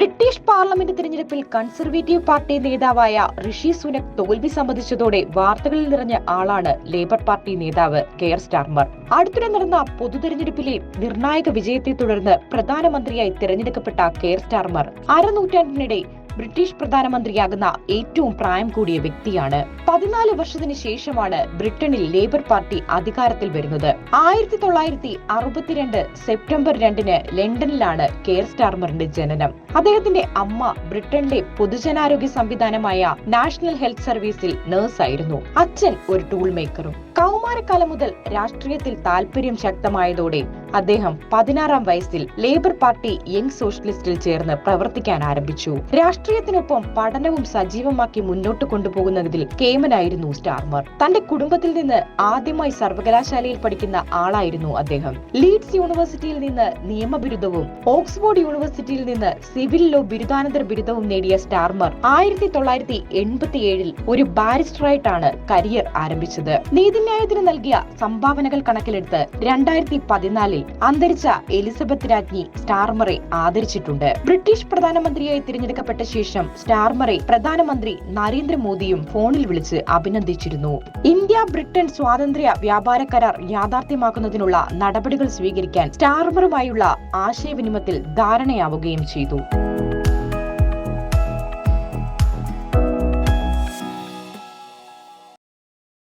British parliament തിരഞ്ഞെടുപ്പിൽ conservative party നേതാവായ ഋഷി സുനക് തോൽവി സംബന്ധിച്ചതോടെ വാർത്തകളിൽ നിറഞ്ഞ ആളാണ് ലേബർ പാർട്ടി നേതാവ് കെയർ സ്റ്റാർമർ. അടുത്തിടെ നടന്ന പൊതു തെരഞ്ഞെടുപ്പിലെ നിർണായക വിജയത്തെ തുടർന്ന് പ്രധാനമന്ത്രിയായി തിരഞ്ഞെടുക്കപ്പെട്ട കെയർ സ്റ്റാർമർ. അരനൂറ്റാണ്ടിനിടെ ബ്രിട്ടീഷ് പ്രധാനമന്ത്രിയാകുന്ന ഏറ്റവും പ്രായം കൂടിയ വ്യക്തിയാണ്. പതിനാല് വർഷത്തിന് ശേഷമാണ് ബ്രിട്ടനിൽ ലേബർ പാർട്ടി അധികാരത്തിൽ വരുന്നത്. ആയിരത്തി തൊള്ളായിരത്തി അറുപത്തിരണ്ട് സെപ്റ്റംബർ രണ്ടിന് ലണ്ടനിലാണ് കെയർ സ്റ്റാർമറിന്റെ ജനനം. അദ്ദേഹത്തിന്റെ അമ്മ ബ്രിട്ടനിലെ പൊതുജനാരോഗ്യ സംവിധാനമായ നാഷണൽ ഹെൽത്ത് സർവീസിൽ നഴ്സായിരുന്നു. അച്ഛൻ ഒരു ടൂൾ മേക്കറും. കൗമാരക്കാലം മുതൽ രാഷ്ട്രീയത്തിൽ താല്പര്യം ശക്തമായതോടെ അദ്ദേഹം പതിനാറാം വയസ്സിൽ ലേബർ പാർട്ടി യങ് സോഷ്യലിസ്റ്റിൽ ചേർന്ന് പ്രവർത്തിക്കാൻ ആരംഭിച്ചു. രാഷ്ട്രീയത്തിനൊപ്പം പഠനവും സജീവമാക്കി മുന്നോട്ട് കൊണ്ടുപോകുന്നതിൽ കേമനായിരുന്നു സ്റ്റാർമർ. തന്റെ കുടുംബത്തിൽ നിന്ന് ആദ്യമായി സർവകലാശാലയിൽ പഠിക്കുന്ന ആളായിരുന്നു അദ്ദേഹം. ലീഡ്സ് യൂണിവേഴ്സിറ്റിയിൽ നിന്ന് നിയമബിരുദവും ഓക്സ്ഫോർഡ് യൂണിവേഴ്സിറ്റിയിൽ നിന്ന് സിവിൽ ലോ ബിരുദാനന്തര ബിരുദവും നേടിയ സ്റ്റാർമർ ആയിരത്തി തൊള്ളായിരത്തി എൺപത്തിയേഴിൽ ഒരു ബാരിസ്റ്ററായിട്ടാണ് കരിയർ ആരംഭിച്ചത്. നീതിന്യായത്തിന് നൽകിയ സംഭാവനകൾ കണക്കിലെടുത്ത് രണ്ടായിരത്തി പതിനാലിൽ അന്തരിച്ച എലിസബത്ത് രാജ്ഞി സ്റ്റാർമറെ ആദരിച്ചിട്ടുണ്ട്. ബ്രിട്ടീഷ് പ്രധാനമന്ത്രിയായി തിരഞ്ഞെടുക്കപ്പെട്ട ശേഷം സ്റ്റാർമറെ പ്രധാനമന്ത്രി നരേന്ദ്രമോദിയും ഫോണിൽ വിളിച്ച് അഭിനന്ദിച്ചിരുന്നു. ഇന്ത്യ ബ്രിട്ടൻ സ്വാതന്ത്ര്യ വ്യാപാര കരാർ യാഥാർത്ഥ്യമാക്കുന്നതിനുള്ള നടപടികൾ സ്വീകരിക്കാൻ സ്റ്റാർമറുമായുള്ള ആശയവിനിമയത്തിൽ ധാരണയാവുകയും ചെയ്തു.